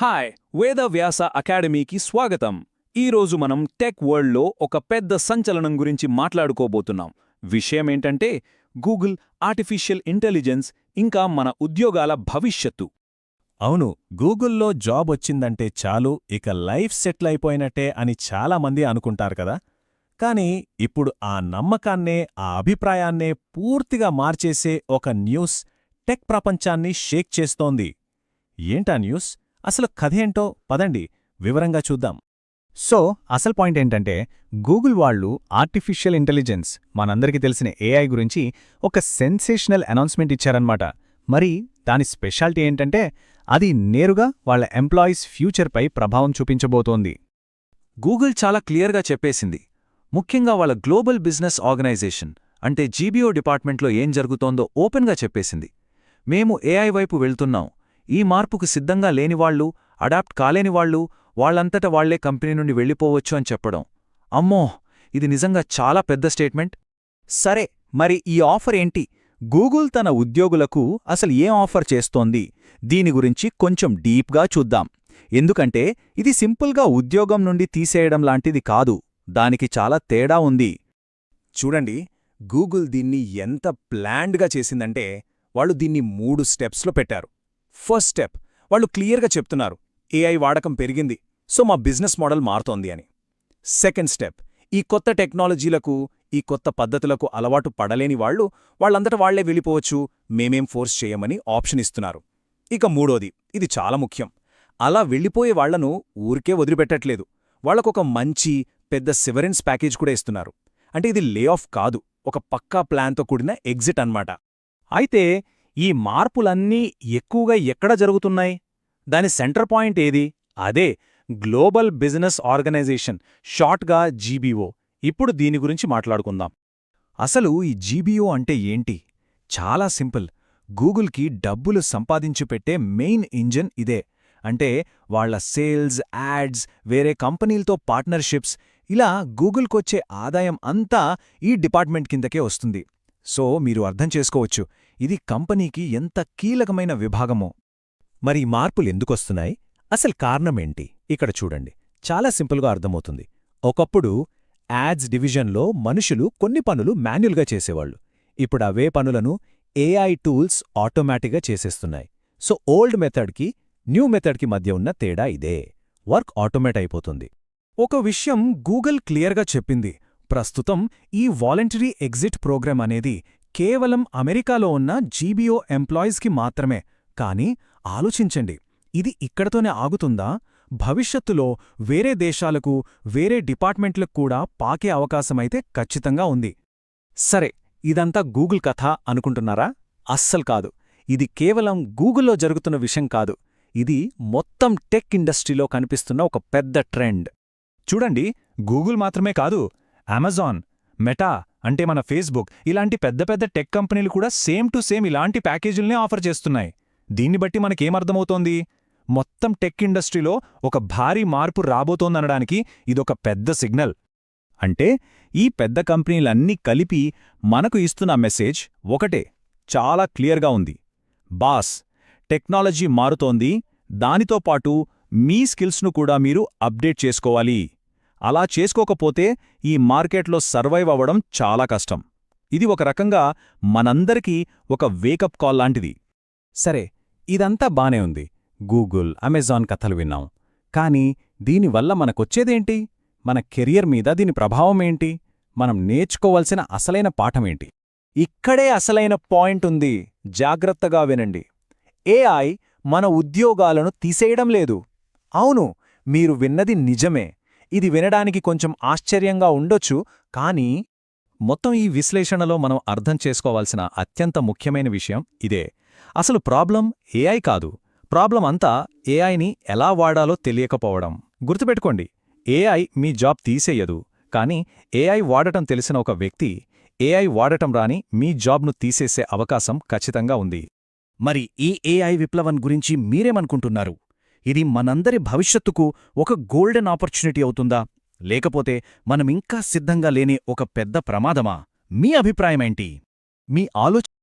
Hi వేద వ్యాస అకాడమీకి స్వాగతం. ఈరోజు మనం టెక్ వరల్డ్లో ఒక పెద్ద సంచలనం గురించి మాట్లాడుకోబోతున్నాం. విషయమేంటంటే గూగుల్ ఆర్టిఫిషియల్ ఇంటెలిజెన్స్ ఇంకా మన ఉద్యోగాల భవిష్యత్తు. అవును గూగుల్లో జాబ్ వచ్చిందంటే చాలు ఇక లైఫ్ సెటిల్ అయిపోయినట్టే అని చాలామంది అనుకుంటారు కదా. కానీ ఇప్పుడు ఆ నమ్మకాన్నే ఆ అభిప్రాయాన్నే పూర్తిగా మార్చేసే ఒక న్యూస్ టెక్ ప్రపంచాన్ని షేక్ చేస్తోంది. ఏంటా న్యూస్? అసలు కథేంటో పదండి వివరంగా చూద్దాం. సో అసలు పాయింట్ ఏంటంటే గూగుల్ వాళ్ళు ఆర్టిఫిషియల్ ఇంటెలిజెన్స్ మనందరికీ తెలిసిన ఏఐ గురించి ఒక సెన్సేషనల్ అనౌన్స్మెంట్ ఇచ్చారనమాట మరి దాని స్పెషాలిటీ ఏంటంటే అది నేరుగా వాళ్ళ ఎంప్లాయీస్ ఫ్యూచర్పై ప్రభావం చూపించబోతోంది. గూగుల్ చాలా క్లియర్గా చెప్పేసింది. ముఖ్యంగా వాళ్ళ గ్లోబల్ బిజినెస్ ఆర్గనైజేషన్ అంటే జీబీఓ డిపార్ట్మెంట్లో ఏం జరుగుతోందో ఓపెన్గా చెప్పేసింది. మేము ఏఐ వైపు వెళ్తున్నాం ఈ మార్పుకు సిద్ధంగా లేనివాళ్ళు అడాప్ట్ కాలేనివాళ్ళు వాళ్ళంతట వాళ్ళే కంపెనీ నుండి వెళ్ళిపోవచ్చు అని చెప్పడం. అమ్మో! ఇది నిజంగా చాలా పెద్ద స్టేట్మెంట్. సరే మరి ఈ ఆఫర్ ఏంటి? గూగుల్ తన ఉద్యోగులకు అసలు ఏం ఆఫర్ చేస్తోంది? దీని గురించి కొంచెం డీప్గా చూద్దాం. ఎందుకంటే ఇది సింపుల్గా ఉద్యోగం నుండి తీసేయడం లాంటిది కాదు. దానికి చాలా తేడా ఉంది. చూడండి గూగుల్ దీన్ని ఎంత ప్లాండ్గా చేసిందంటే వాళ్ళు దీన్ని మూడు స్టెప్స్లో పెట్టారు. First step. వాళ్ళు క్లియర్గా చెప్తున్నారు. ఏఐ వాడకం పెరిగింది. సో మా బిజినెస్ మోడల్ మారుతోంది అని. Second step. ఈ కొత్త టెక్నాలజీలకు ఈ కొత్త పద్ధతులకు అలవాటు పడలేని వాళ్ళు వాళ్ళంతట వాళ్ళే వెళ్ళిపోవచ్చు. మేమేం ఫోర్స్ చేయమని ఆప్షన్ ఇస్తున్నారు. ఇక మూడోది. ఇది చాలా ముఖ్యం. అలా వెళ్ళిపోయే వాళ్ళను ఊరికే వదిలిపెట్టట్లేదు. వాళ్ళకొక మంచి పెద్ద సివరెన్స్ ప్యాకేజ్ కూడా ఇస్తున్నారు. అంటే ఇది లే ఆఫ్ కాదు. ఒక పక్కా ప్లాన్తో కూడిన ఎగ్జిట్ అన్నమాట. అయితే ఈ మార్పులన్నీ ఎక్కువగా ఎక్కడ జరుగుతున్నాయి? దాని సెంటర్ పాయింట్ ఏది? అదే గ్లోబల్ బిజినెస్ ఆర్గనైజేషన్ షార్ట్గా జీబీఓ. ఇప్పుడు దీని గురించి మాట్లాడుకుందాం. అసలు ఈ జీబీఓ అంటే ఏంటి? చాలా సింపుల్. గూగుల్కి డబ్బులు సంపాదించి పెట్టే మెయిన్ ఇంజన్ ఇదే. అంటే వాళ్ళ సేల్స్ యాడ్స్ వేరే కంపెనీలతో పార్ట్నర్షిప్స్. ఇలా గూగుల్కొచ్చే ఆదాయం అంతా ఈ డిపార్ట్మెంట్ కిందకే వస్తుంది. సో మీరు అర్థం చేసుకోవచ్చు. ఇది కంపెనీకి ఎంత కీలకమైన విభాగమో. మరి ఈ మార్పులు ఎందుకొస్తున్నాయి? అసలు కారణమేంటి ఇక్కడ చూడండి. చాలా సింపుల్గా అర్థమవుతుంది. ఒకప్పుడు యాడ్స్ డివిజన్లో మనుషులు కొన్ని పనులు మాన్యుల్గా చేసేవాళ్ళు ఇప్పుడు అవే పనులను ఏఐ టూల్స్ ఆటోమేటిక్గా చేసేస్తున్నాయి. సో ఓల్డ్ మెథడ్కి న్యూ మెథడ్కి మధ్య ఉన్న తేడా ఇదే. వర్క్ ఆటోమేట్ అయిపోతుంది. ఒక విషయం గూగుల్ క్లియర్గా చెప్పింది. ప్రస్తుతం ఈ వాలంటరీ ఎగ్జిట్ ప్రోగ్రాం అనేది కేవలం అమెరికాలో ఉన్న జీబీఓ ఎంప్లాయీస్కి మాత్రమే. కానీ ఆలోచించండి ఇది ఇక్కడతోనే ఆగుతుందా? భవిష్యత్తులో వేరే దేశాలకు వేరే డిపార్ట్మెంట్లకు కూడా పాకే అవకాశమైతే ఖచ్చితంగా ఉంది. సరే ఇదంతా గూగుల్ కథ అనుకుంటున్నారా? అస్సలు కాదు. ఇది కేవలం గూగుల్లో జరుగుతున్న విషయం కాదు. ఇది మొత్తం టెక్ ఇండస్ట్రీలో కనిపిస్తున్న ఒక పెద్ద ట్రెండ్. చూడండి గూగుల్ మాత్రమే కాదు అమెజాన్ మెటా అంటే మన ఫేస్బుక్ ఇలాంటి పెద్ద పెద్ద టెక్ కంపెనీలు కూడా సేమ్ టు సేమ్ ఇలాంటి ప్యాకేజీల్నే ఆఫర్ చేస్తున్నాయి. దీన్ని బట్టి మనకేమర్థమవుతోంది మొత్తం టెక్ ఇండస్ట్రీలో ఒక భారీ మార్పు రాబోతోందనడానికి ఇదొక పెద్ద సిగ్నల్ అంటే ఈ పెద్ద కంపెనీలన్నీ కలిపి మనకు ఇస్తున్న మెసేజ్ ఒకటే చాలా క్లియర్గా ఉంది. బాస్ టెక్నాలజీ మారుతోంది. దానితో పాటు మీ స్కిల్స్ను కూడా మీరు అప్డేట్ చేసుకోవాలి. అలా చేసుకోకపోతే ఈ మార్కెట్లో సర్వైవ్ అవ్వడం చాలా కష్టం. ఇది ఒక రకంగా మనందరికీ ఒక వేకప్ కాల్ లాంటిది. సరే ఇదంతా బానే ఉంది. గూగుల్ అమెజాన్ కథలు విన్నాం. కానీ దీనివల్ల మనకొచ్చేదేంటి? మన కెరియర్ మీద దీని ప్రభావమేంటి మనం నేర్చుకోవలసిన అసలైన పాఠమేంటి ఇక్కడే అసలైన పాయింట్ ఉంది. జాగ్రత్తగా వినండి. ఏఐ మన ఉద్యోగాలను తీసేయడం లేదు. అవును మీరు విన్నది నిజమే. ఇది వినడానికి కొంచెం ఆశ్చర్యంగా ఉండొచ్చు కానీ మొత్తం ఈ విశ్లేషణలో మనం అర్థం చేసుకోవాల్సిన అత్యంత ముఖ్యమైన విషయం ఇదే. అసలు ప్రాబ్లం ఏఐ కాదు. ప్రాబ్లం అంతా ఏఐని ఎలా వాడాలో తెలియకపోవడం. గుర్తుపెట్టుకోండి ఏఐ మీ జాబ్ తీసేయదు కానీ ఏఐ వాడటం తెలిసిన ఒక వ్యక్తి ఏఐ వాడటం రాని మీ జాబ్ను తీసేసే అవకాశం ఖచ్చితంగా ఉంది. మరి ఈ ఏఐ విప్లవం గురించి మీరేమనుకుంటున్నారు? ఇది మనందరి భవిష్యత్తుకు ఒక గోల్డెన్ ఆపర్చునిటీ అవుతుందా? లేకపోతే మనమింకా సిద్ధంగా లేని ఒక పెద్ద ప్రమాదమా? మీ అభిప్రాయమేంటి? మీ ఆలోచన